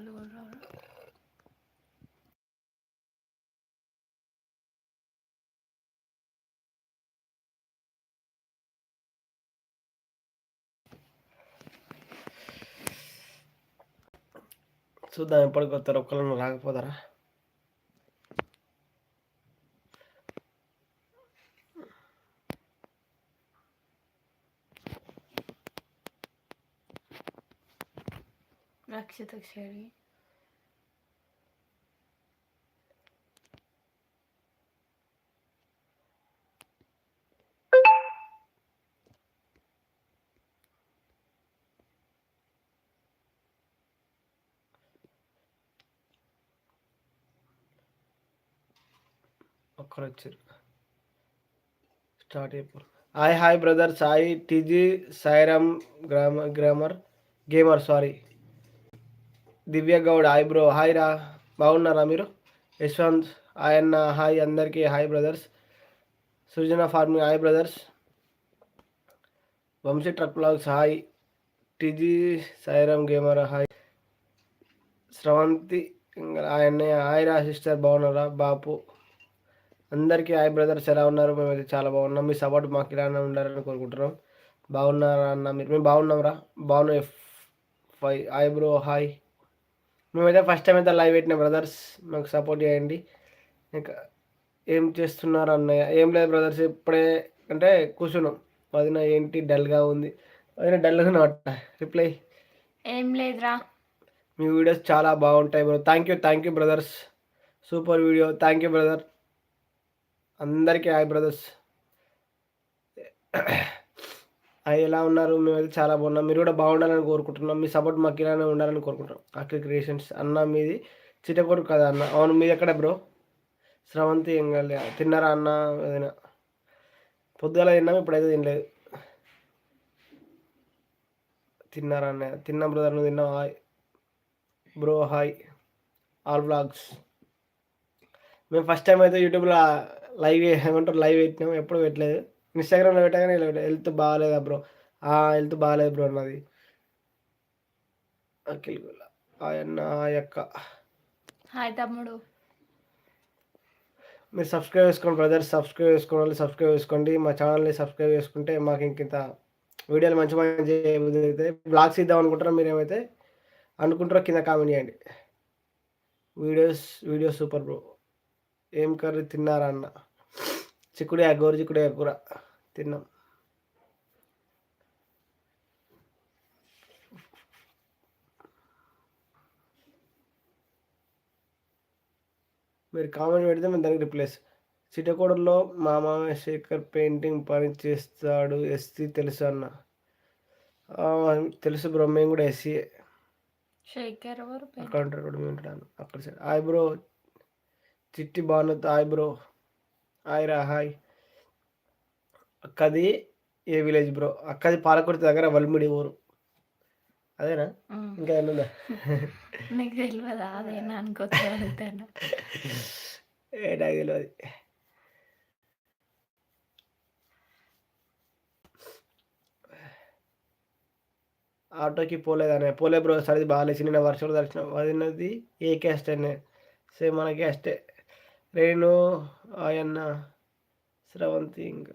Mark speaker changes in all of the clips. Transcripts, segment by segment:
Speaker 1: వాళ్ళు కూడా రారు.
Speaker 2: చూద్దాం ఎప్పటికి వస్తారు ఒక్కళ్ళు రాకపోతారా?
Speaker 1: రక్షిత క్షరి
Speaker 2: ఒక్కరు వచ్చారు start అయిపోరు hi hi brother Sai TG Sairam grammar grammar gamer sorry Divya Goud. Hi bro hi రా. బాగున్నారా మీరు? యశ్వంత్ ఆయన్న అన్న హాయ్ అందరికీ. Hi brothers Srujana farming. Hi brothers Vamshi truck vlogs. Hi TG Sairam gamer. Hi Sravanthi ఇంకా hi రా sister బాగున్నారా? బాపు. అందరికీ హాయ్ బ్రదర్స్ ఎలా ఉన్నారు? మేమైతే చాలా బాగున్నాం. మీ సపోర్ట్ మాకు ఇలానే ఉండాలని కోరుకుంటున్నాం. బాగున్నారా అన్న మీరు? మేము బాగున్నాం రా. బాగున్నాయి F five hi bro hi మేమైతే ఫస్ట్ టైం అయితే లైవ్ పెట్టిన బ్రదర్స్ మాకు సపోర్ట్ చేయండి. ఇంకా ఏం చేస్తున్నారు అన్నయ్య? ఏం లేదు బ్రదర్స్ ఇప్పుడే అంటే కూర్చున్నాం. వదిన ఏంటి? డల్గా ఉంది. వదిన డల్గా నోట రిప్లై
Speaker 1: ఏం లేదురా.
Speaker 2: మీ వీడియోస్ చాలా బాగుంటాయి bro thank you thank you brothers super video thank you brother అందరికీ హాయ్ బ్రదర్స్ ఎలా ఉన్నారు? మేమైతే చాలా బాగున్నాం. మీరు కూడా బాగుండాలని కోరుకుంటున్నాం. మీ సపోర్ట్ మాకు ఇలానే ఉండాలని కోరుకుంటున్నాం. అఖిల్ క్రియేషన్స్ అన్న మీది చిటకొడు కదా అన్న? అవును మీది ఎక్కడ బ్రో స్రవంతి ఎంగల్ తిన్నారా అన్న? ఏదైనా? పొద్దుగల తిన్నాం ఇప్పుడైతే తినలేదు. తిన్నారా అన్న? తిన్నా బ్రదర్ నువ్వు తిన్నావు? Hi. Bro hi. All vlogs మేము ఫస్ట్ టైం అయితే యూట్యూబ్లో లైవ్ ఏమంటారు? లైవ్ పెట్టినాం. ఎప్పుడు పెట్టలేదు. ఇన్స్టాగ్రామ్లో పెట్టగానే హెల్త్ బాగాలేదా బ్రో? హెల్త్ బాగాలేదు బ్రో నాది అఖిల్ ఆయన యొక్క
Speaker 1: హాయ్ తమ్ముడు.
Speaker 2: మీరు సబ్స్క్రైబ్ చేసుకోండి బ్రదర్స్ సబ్స్క్రైబ్ చేసుకోండి వాళ్ళు సబ్స్క్రైబ్ చేసుకోండి. మా ఛానల్ని సబ్స్క్రైబ్ చేసుకుంటే మాకు ఇంకింత వీడియోలు మంచి మంచి అయితే బ్లాగ్స్ ఇద్దాం అనుకుంటారో మీరు ఏమైతే అనుకుంటారో కింద కామెంట్ చేయండి. Videos video super bro. ఏం కర్రీ తిన్నారా అన్న? చిక్కుడు గోరు చిక్కుడు కూర తిన్నాం. మీరు కామెంట్ పెడితే మేము దానికి రిప్లేస్ చిటకోడలో మా మామ శేఖర్ పెయింటింగ్ పని చేస్తాడు ఎస్సీ తెలుసు అన్న. తెలుసు బ్రో మేము కూడా ఎస్సీ.
Speaker 1: శేఖర్?
Speaker 2: అక్కడ కూడా మేము ఉంటాను అక్కడ సైడ్. హాయ్ బ్రో చిట్టి బాగున్నది హాయ్ బ్రో. హాయ్ రా హాయ్. అక్కది ఏ విలేజ్ బ్రో? అక్కది పాలకుర్తి దగ్గర వల్మిడి ఊరు. అదేనా. ఇంకా ఏమన్నా?
Speaker 1: నీకు తెలియదా అదేనా అనుకోవచ్చు
Speaker 2: ఏ నాకు తెలియదు ఆటోకి పోలేదనే. పోలే బ్రో సరిది బాగాలేసి నిన్న వర్షాలు దర్శనం వదినది ఏ క్యాస్ట్ అనే సేమ్ మన క్యాస్టే రేణు ఆయన్న స్రవంతి ఇంకా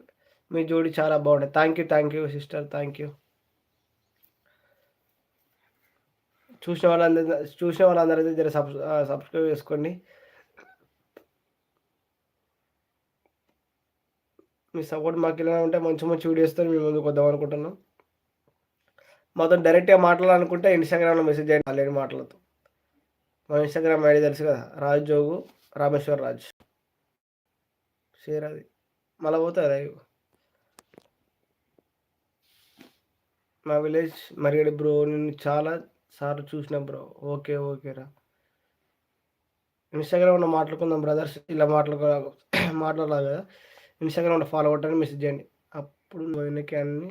Speaker 2: మీ జోడి చాలా బాగుంటాయి. Thank you thank you sister thank you చూసిన వాళ్ళందరూ చూసిన వాళ్ళందరైతే జర సబ్ సబ్స్క్రైబ్ చేసుకోండి. మీ సపోర్ట్ మాకు ఇలా ఉంటే మంచి మంచి వీడియోస్తో మేము ముందుకు వద్దాం అనుకుంటున్నాం. మాతో డైరెక్ట్గా మాట్లాడాలనుకుంటే ఇన్స్టాగ్రామ్లో మెసేజ్ చేయండి. లేని మాటలతో. మా ఇన్స్టాగ్రామ్ ఐడి తెలుసు కదా రాజోగు జోగు. రామేశ్వర్ రాజ్. షేర్ అది మళ్ళీ పోతుంది. అది మా విలేజ్ మరిగడి బ్రో నేను చాలా సార్లు చూసిన బ్రో. ఓకే ఓకే రా. ఇన్స్టాగ్రామ్లో మాట్లాడుకుందాం బ్రదర్స్. ఇలా మాట్లాడుకో మాట్లాడాలి కదా. ఇన్స్టాగ్రామ్లో ఫాలో అవ్వటానికి మెసేజ్ చేయండి. అప్పుడు వెనక్కి అన్ని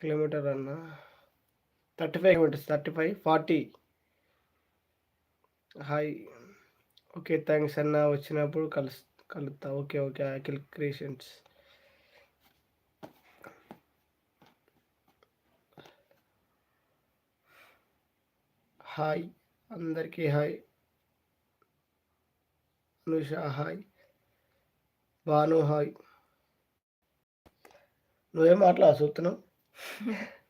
Speaker 2: కిలోమీటర్ అన్న. Thirty five kilometres thirty five forty. Hi okay thanks అన్న వచ్చినప్పుడు కలుస్ కలుస్తా okay okay Akhil creations. Hi అందరికీ hi. Anusha hi. Bhanu hi. నువ్వేం మాట్లా చూస్తున్నావు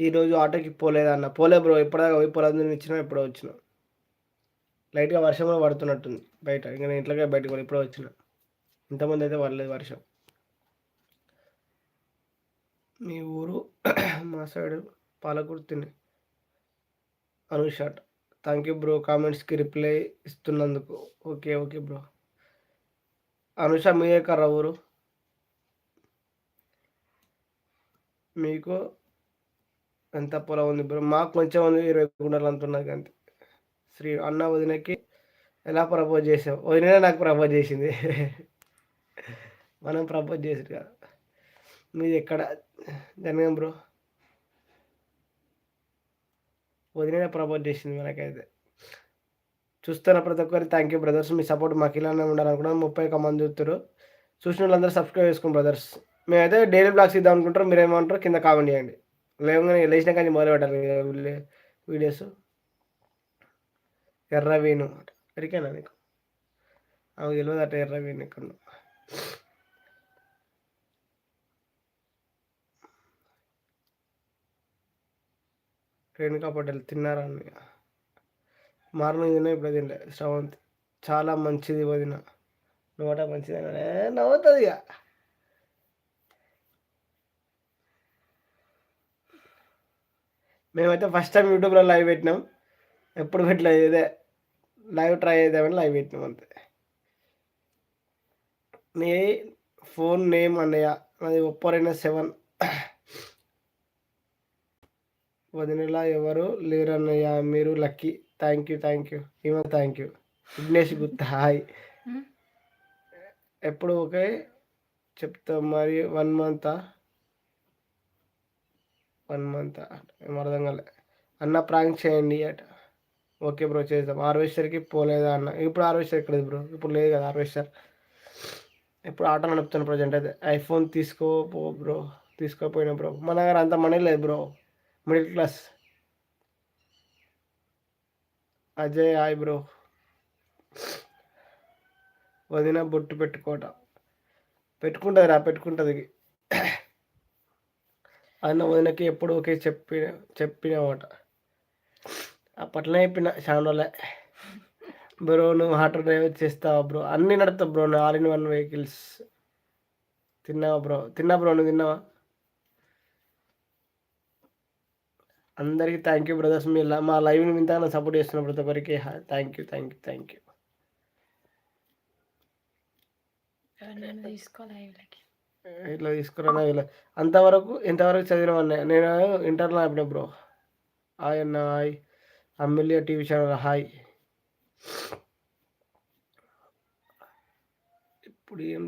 Speaker 2: ఈరోజు ఆటోకి పోలేదన్న పోలే బ్రో ఇప్పటిదాకా పోయి పొలం ఇచ్చినా ఎప్పుడో వచ్చిన. లైట్గా వర్షం కూడా పడుతున్నట్టుంది బయట. ఇంకా నేను ఇంట్లోకే బయటకు పోయి ఇప్పుడో వచ్చిన. ఇంతమంది అయితే పడలేదు వర్షం. మీ ఊరు మా సైడ్ పాలకుర్తిని అనుషాట్. థ్యాంక్ యూ బ్రో కామెంట్స్కి reply ఇస్తున్నందుకు. Okay okay bro. Anusha మీదే కర్ర ఊరు? మీకు అంత పొలం ఉంది బ్రో. మాకు కొంచెం ఉంది ఇరవై గుంటలు అంత ఉన్నది అంతే. శ్రీ అన్న వదినకి ఎలా ప్రపోజ్ చేసావు? వదిన నాకు ప్రపోజ్ చేసింది. మనం ప్రపోజ్ చేసారు కదా. మీది ఎక్కడ? జనగం బ్రో. వదిన ప్రపోజ్ చేసింది మనకైతే. చూస్తున్న ప్రతి ఒక్కరి థ్యాంక్ యూ బ్రదర్స్ మీ సపోర్ట్ మాకు ఇలానే ఉండాలనుకున్నాను ముప్పై ఒక మంది చూస్తారు చూసిన వాళ్ళందరూ సబ్స్క్రైబ్ చేసుకోండి బ్రదర్స్ మేమైతే డైలీ బ్లాగ్స్ ఇద్దాం అనుకుంటారు మీరు ఏమంటారు కింద కామెంట్ చేయండి. లేవగానే లేచిన కానీ మొదలు పెట్టాలి వీడియోస్. ఎర్రవీను ఎరికేనా నీకు? అవి తెలియదు అట్ట ఎర్రవీను ఇక్కడ రేణుకా పటేల్ తిన్నారా అని మార్నింగ్ తిన్నా ఇప్పుడు తినలే. శ్రవంతి చాలా మంచిది వదిన. నోట మంచిది నవ్వుతుంది ఇక మేమైతే ఫస్ట్ టైం యూట్యూబ్లో లైవ్ పెట్టినాం. ఎప్పుడు పెట్టలేదు ఇదే లైవ్ ట్రై చేద్దామని లైవ్ పెట్టినాం అంతే. నీ ఫోన్ నేమ్ అన్నయ్య అది ఒప్పరైన సెవెన్ వదినలా ఎవరు లేరన్నయ్య మీరు lucky. Thank you thank you ఏమో thank you Vignesh Gutta hi ఎప్పుడు ఓకే చెప్తాం మరి వన్ మంత్ వన్ మంత్. ఏం అర్థం కాలే. అన్న ప్రాంక్ చేయండి అట. ఓకే బ్రో చేద్దాం. హార్వెస్టర్కి పోలేదా అన్న? ఇప్పుడు హార్వెస్టర్ ఎక్కడ బ్రో. ఇప్పుడు లేదు కదా హార్వెస్టర్ ఇప్పుడు ఆటో నడుపుతాను ప్రజెంట్ అయితే ఐఫోన్ తీసుకోపో బ్రో. తీసుకోపోయిన బ్రో. మన దగ్గర అంత మనీ లేదు bro. Middle class. Ajay hi bro. వదిన బొట్టు పెట్టుకోట. పెట్టుకుంటుంది రా పెట్టుకుంటుంది. అన్న వదినకి ఎప్పుడు ఒకే చెప్పి చెప్పినమాట. అప్పట్లోనే చెప్పిన చాలా బ్రో నువ్వు ఆటో డ్రైవర్ చేస్తావా బ్రో? అన్నీ నడుపుతావు bro all in one vehicles. తిన్నావా బ్రో? తిన్నా బ్రో నువ్వు తిన్నావా? అందరికీ థ్యాంక్ యూ బ్రదర్స్ మీ మా లైవ్ని ఇంత సపోర్ట్ చేస్తున్న ప్రతి ఒక్కరికి thank you thank you thank you
Speaker 1: తీసుకో లైవ్లకి.
Speaker 2: ఇట్లా తీసుకురానా ఇలా. అంతవరకు ఎంతవరకు చదివినవన్నా నేను ఇంటర్లో ఆపిన బ్రో. హాయ్ అన్న హాయ్ అమ్మిలియా టీవీ ఛానల్ హాయ్ ఇప్పుడు ఏం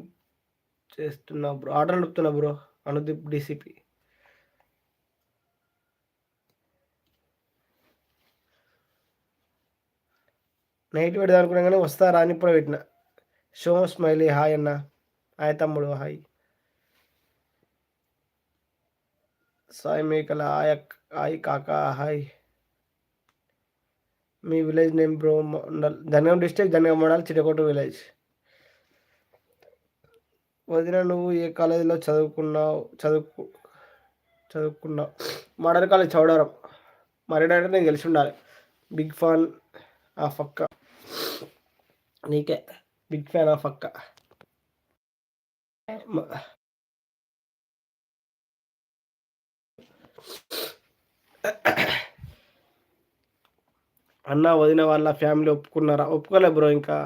Speaker 2: చేస్తున్నా బ్రో? ఆర్డర్ నడుపుతున్నా బ్రో అనుదీప్ డీసీపీ. నైట్ పెడదాం అనుకున్నా కానీ వస్తారా అని ఇప్పుడు పెట్టిన. షో స్మైలీ హాయ్ అన్న. హాయ్ తమ్ముడు hi. Sai Mekala hi hi కాకా హాయ్ మీ village name bro mandal Jangaon district Jangaon mandal Chitakota village. వదిన నువ్వు ఏ కాలేజీలో చదువుకున్నావు చదువుకు చదువుకున్నావు? Model college Chodavaram. మరేడంటే నేను గెలిచి ఉండాలి. బిగ్ ఫ్యాన్ ఆఫ్ అక్క నీకే. బిగ్ ఫ్యాన్ ఆఫ్ అక్క అన్న వదిన వాళ్ళ ఫ్యామిలీ ఒప్పుకున్నారా? ఒప్పుకోలే బ్రో ఇంకా.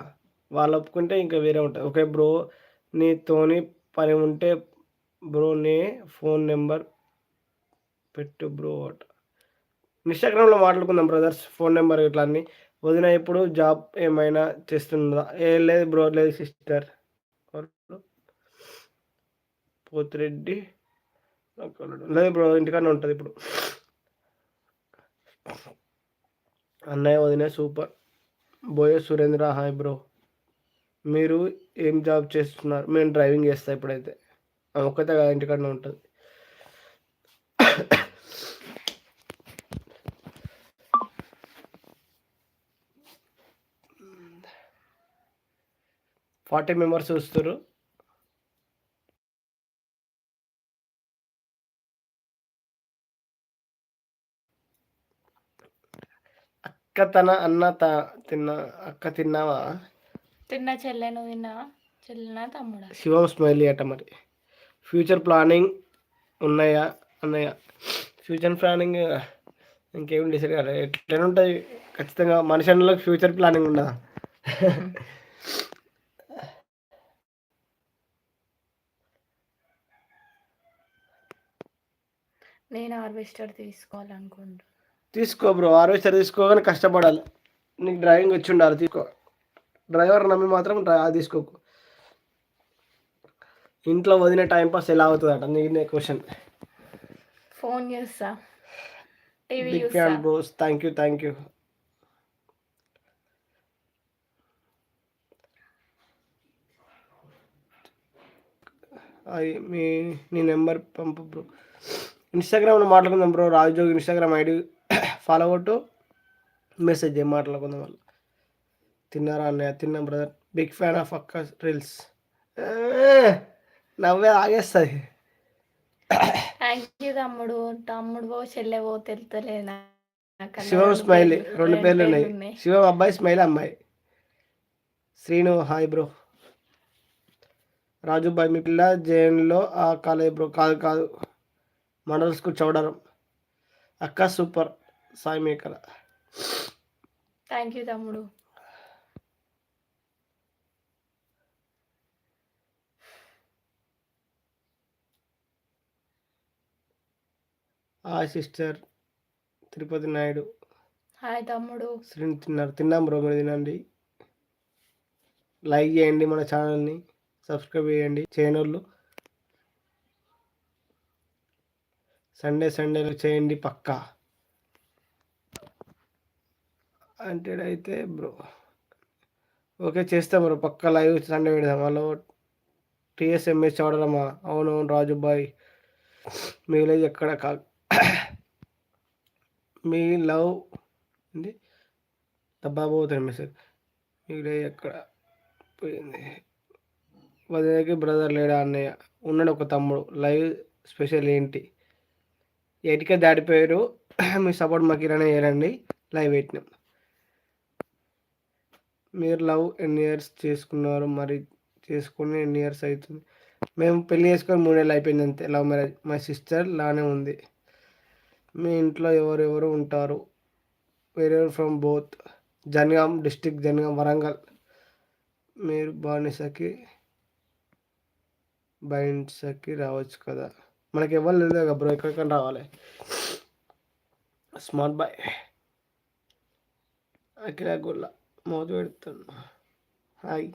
Speaker 2: వాళ్ళు ఒప్పుకుంటే ఇంకా వేరే ఉంటుంది. ఓకే బ్రో నీతోని పని ఉంటే బ్రో నీ ఫోన్ నెంబర్ పెట్టు బ్రో అట ఇన్స్టాగ్రామ్లో మాట్లాడుకుందాం బ్రదర్స్ ఫోన్ నెంబర్ ఇట్లా అన్ని. వదిన ఇప్పుడు జాబ్ ఏమైనా చేస్తుందా? ఏ లేదు బ్రో లేదు సిస్టర్ పోతిరెడ్డి. లేదు బ్రో ఇంటికానే ఉంటుంది ఇప్పుడు. అన్నయ్య వదిన సూపర్. బోయే సురేంద్ర హాయ్ బ్రో. మీరు ఏం జాబ్ చేస్తున్నారు? మేము డ్రైవింగ్ చేస్తా ఇప్పుడైతే. ఒక్కతే కదా ఇంటికాడనే ఉంటుంది. ఫార్టీ మెంబర్స్ చూస్తారు అక్క తన అన్న త తిన్న అక్క తిన్నావా?
Speaker 1: తిన్న చెల్లె నువ్వు తిన్నావా? చెల్లెనా తమ్ముడా?
Speaker 2: శివం స్మైలీ అట మరి. ఫ్యూచర్ ప్లానింగ్ ఉన్నాయా? అన్నయ్య ఫ్యూచర్ ప్లానింగ్ ఇంకేం డిసైడ్ కాలేదు ఎట్లనే ఉంటుంది ఖచ్చితంగా మనిషి అన్నలకు ఫ్యూచర్ ప్లానింగ్ ఉండదా
Speaker 1: నేను హార్వెస్టర్ తీసుకోవాలనుకుంటున్నాను
Speaker 2: తీసుకో బ్రో హార్వెస్టర్ తీసుకోగానే కష్టపడాలి. నీకు డ్రైవింగ్ వచ్చి ఉండాలి తీసుకో. డ్రైవర్ నమ్మి మాత్రం తీసుకోకు. ఇంట్లో వదిన టైం పాస్ ఎలా అవుతుందట? నీకు క్వశ్చన్.
Speaker 1: ఫోన్ చేస్తా.
Speaker 2: Big fan bros thank you thank you. అది మీ నీ నెంబర్ పంపు బ్రో. ఇన్స్టాగ్రామ్లో మాట్లాడుకుందాం bro Rajog Instagram ID follow కొట్టు మెసేజ్ చేయి మాట్లాడుకుందాం వాళ్ళు తిన్నారా అన్నయ్య? తిన్నాం బ్రదర్ బిగ్ ఫ్యాన్ ఆఫ్ అక్క రీల్స్ నవ్వే ఆగేస్తుంది.
Speaker 1: థ్యాంక్ యూ తమ్ముడు. తమ్ముడు పో చెల్లె పో తెలుతలేదు
Speaker 2: శివం స్మైలీ రెండు పేర్లు ఉన్నాయి.
Speaker 1: ఉన్నాయి.
Speaker 2: శివం అబ్బాయి స్మైల్ అమ్మాయి. Srinu hi bro Raju bye మీ పిల్ల జైన్లో ఆ కాలేజ్ బ్రో కాదు కాదు. మండల్ స్కూల్ చౌడరం. అక్క సూపర్ సాయి మేకల.
Speaker 1: థ్యాంక్ యూ తమ్ముడు.
Speaker 2: ఆ సిస్టర్ తిరుపతి నాయుడు.
Speaker 1: హాయ్ తమ్ముడు.
Speaker 2: శ్రీను తిన్నారు. తిన్నాం బ్రో మీరు తినండి. లైక్ చేయండి మన ఛానల్ని సబ్స్క్రైబ్ చేయండి. చేయనోళ్ళు. సండే సండేలు చేయండి పక్కా. అంటే అయితే బ్రో ఓకే చేస్తాం బ్రో పక్కా లైవ్ సండే పెడదాం. హలో టీఎస్ఎంఎస్ చూడరమ్మా అవును అవును రాజు బాయ్ మీ విలేజ్ ఎక్కడ కా మీ లవ్ ఏంటి దబ్బాబోతుంది మెసేజ్ మీ విలేజ్ ఎక్కడ పోయింది? వదిలేకి బ్రదర్ లేడా అన్నయ్య? ఉన్నాడు ఒక తమ్ముడు. లైవ్ స్పెషల్ ఏంటి? ఎయిట్కే దాటిపోయారు. మీ సపోర్ట్ మాకు ఇలానే చేయండి లైవ్ పెట్టినాం. మీరు లవ్ ఎన్ని ఇయర్స్ చేసుకున్నారు? మరి చేసుకుని ఎన్ని ఇయర్స్ అవుతుంది మేము పెళ్ళి చేసుకొని మూడేళ్ళు అయిపోయింది అంతే. Love marriage. మా సిస్టర్ లానే ఉంది. మీ ఇంట్లో ఎవరెవరు ఉంటారు? వేరే from both Jangaon district Jangaon Warangal. మీరు బానిసకి బైన్సకి రావచ్చు కదా? మనకి ఎవరు లేదు కదా బ్రో? ఎక్కడికైనా రావాలి. Smart boy. అఖిల గుల్ల మోదు పెడుతాను హాయ్.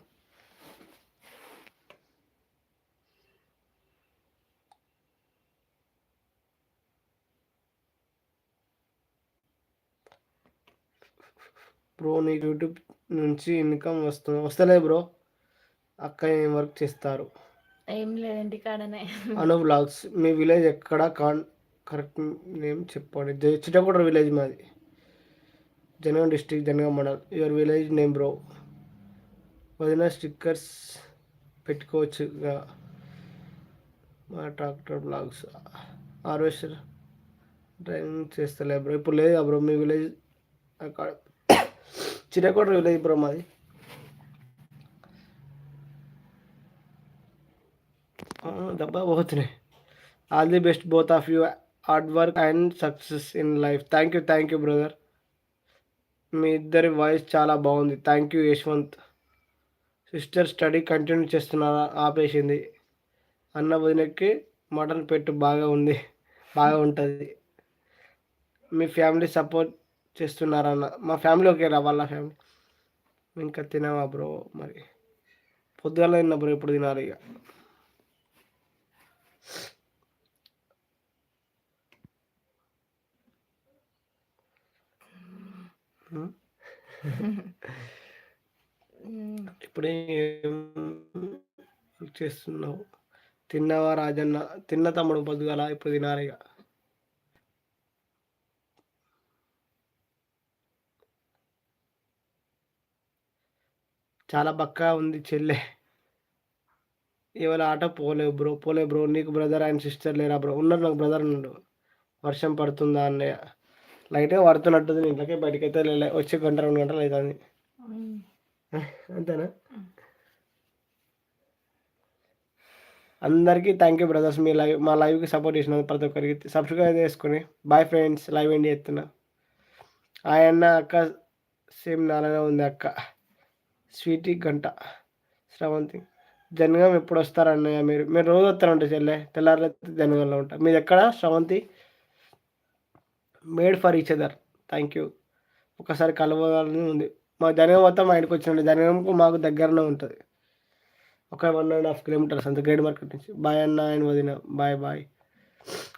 Speaker 2: బ్రో నీకు యూట్యూబ్ నుంచి ఇన్కమ్ వస్తుంది వస్తలే బ్రో. అక్క ఏం వర్క్ చేస్తారు?
Speaker 1: ఏం లేదు ఇంటికాడనే
Speaker 2: అను బ్లాగ్స్. మీ విలేజ్ ఎక్కడ? కాన్ కరెక్ట్ నేమ్ చెప్పండి. చిట్టకూడ విలేజ్ మాది. Jangaon district Jangaon mandal. Your village name bro. వదిన స్టిక్కర్స్ పెట్టుకోవచ్చుగా మా ట్రాక్టర్ బ్లాగ్స్. హార్వెస్టర్ డ్రైవింగ్ చేస్తలే బ్రో. ఇప్పుడు లేదు బ్రో మీ విలేజ్. అక్కడ చిరకోట విలేజ్ బ్రో మాది. ఆ, పోతున్నాయి. All the best both of you. Hard work and success in life. Thank you thank you brother. మీ ఇద్దరి వాయిస్ చాలా బాగుంది. Thank you Yashwant. Sister study continue చేస్తున్నారా? ఆపేసింది. అన్న వదినకి మటన్ పెట్టు బాగా ఉంది. బాగా ఉంటుంది. మీ ఫ్యామిలీ సపోర్ట్ చేస్తున్నారన్న మా ఫ్యామిలీ ఓకే రా వాళ్ళ ఫ్యామిలీ. ఇంకా తినామా బ్రో మరి? పొద్దుగాల తిన్నా బ్రో ఇప్పుడు తినాలి ఇక హ్మ్?
Speaker 1: మ్మ్.
Speaker 2: ఇప్పుడే చేస్తున్నావు? తిన్నవా రాజన్న? తిన్న తమ్ముడు పొద్దుగల ఇప్పుడు తినాలి ఇక. చాలా బక్కగా ఉంది చెల్లె. ఇవాళ ఆట పోలేవు బ్రో పోలే బ్రో. నీకు బ్రదర్ అండ్ సిస్టర్ లేరా బ్రో? ఉన్నారు నాకు బ్రదర్ ఉన్నాడు. వర్షం పడుతుందా అన్నయ్య? లైట్గా పడుతున్నట్టుంది ఇంట్లోకి బయటకి అయితే వచ్చి గంట రెండు గంటలు అవుతుంది. అంతేనా? అందరికీ థ్యాంక్ యూ బ్రదర్స్. మీ లైవ్ మా లైవ్కి సపోర్ట్ చేసిన ప్రతి ఒక్కరికి. సబ్స్క్రైబ్ చేసుకుని. Bye friends. లైవ్ ఎండి ఎత్తున్నా ఆయన అక్క సేమ్ నాలానే ఉంది అక్క. స్వీటీ గంట. శ్రవంతి. జనగం ఎప్పుడు వస్తారు అన్నయ్య మీరు? మీరు రోజు వస్తారంట చెల్లె. తెల్లారులైతే జనగంలో ఉంటా. మీది ఎక్కడ? Sravanthi? Made for each other. Thank you. ఒకసారి కలవాలని ఉంది. మా జనగం మొత్తం మా ఇంటికి వచ్చినండి జనగంకు మాకు దగ్గరనే ఉంటుంది. ఒక వన్ అండ్ హాఫ్ కిలోమీటర్స్ అంత గ్రేడ్ మార్కెట్ నుంచి. బాయ్ అన్న ఆయన వదిన బాయ్ బాయ్.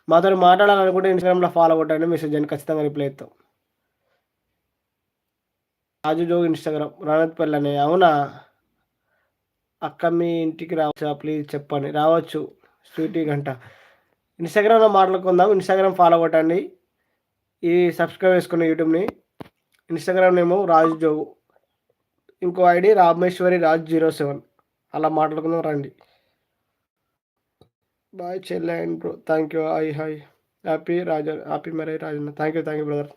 Speaker 2: మాతో మాట్లాడాలనుకుంటే ఇన్స్టాగ్రామ్లో ఫాలో కొట్టండి మెసేజ్ అని ఖచ్చితంగా రిప్లై ఇస్తాం. రాజు జోగ్ ఇన్స్టాగ్రామ్ రణత్పల్లి పల్లనే అవునా? అక్క మీ ఇంటికి రావచ్చా? ప్లీజ్ చెప్పండి. రావచ్చు. స్వీటీ గంట. ఇన్స్టాగ్రామ్లో మాట్లాడుకుందాం ఇన్స్టాగ్రామ్ ఫాలో కొట్టండి. ఈ సబ్స్క్రైబ్ చేసుకున్న యూట్యూబ్ని ఇన్స్టాగ్రామ్ నేమో రాజు జోగు ఇంకో ID Rameshwari Raj zero seven. అలా మాట్లాడుకుందాం రండి. బాయ్ చెల్లె and bro thank you hi hi. Happy Raja happy మరే Rajanna. Thank you thank you brother.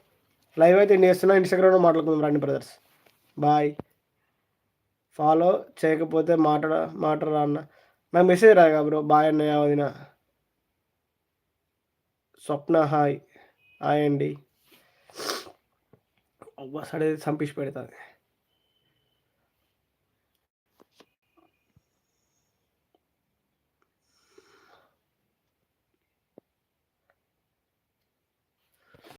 Speaker 2: Live అయితే నేను చేస్తున్నా ఇన్స్టాగ్రామ్లో మాట్లాడుకుందాం రండి బ్రదర్స్. బాయ్. ఫాలో చేయకపోతే మాట్లాడ మాట్లాడరా అన్న నాకు మెసేజ్ రాగా బ్రో బాయ్ అన్నయ్య వదిన. స్వప్న హాయ్. అండి అవ్వ సడే చంపించి పెడతాది.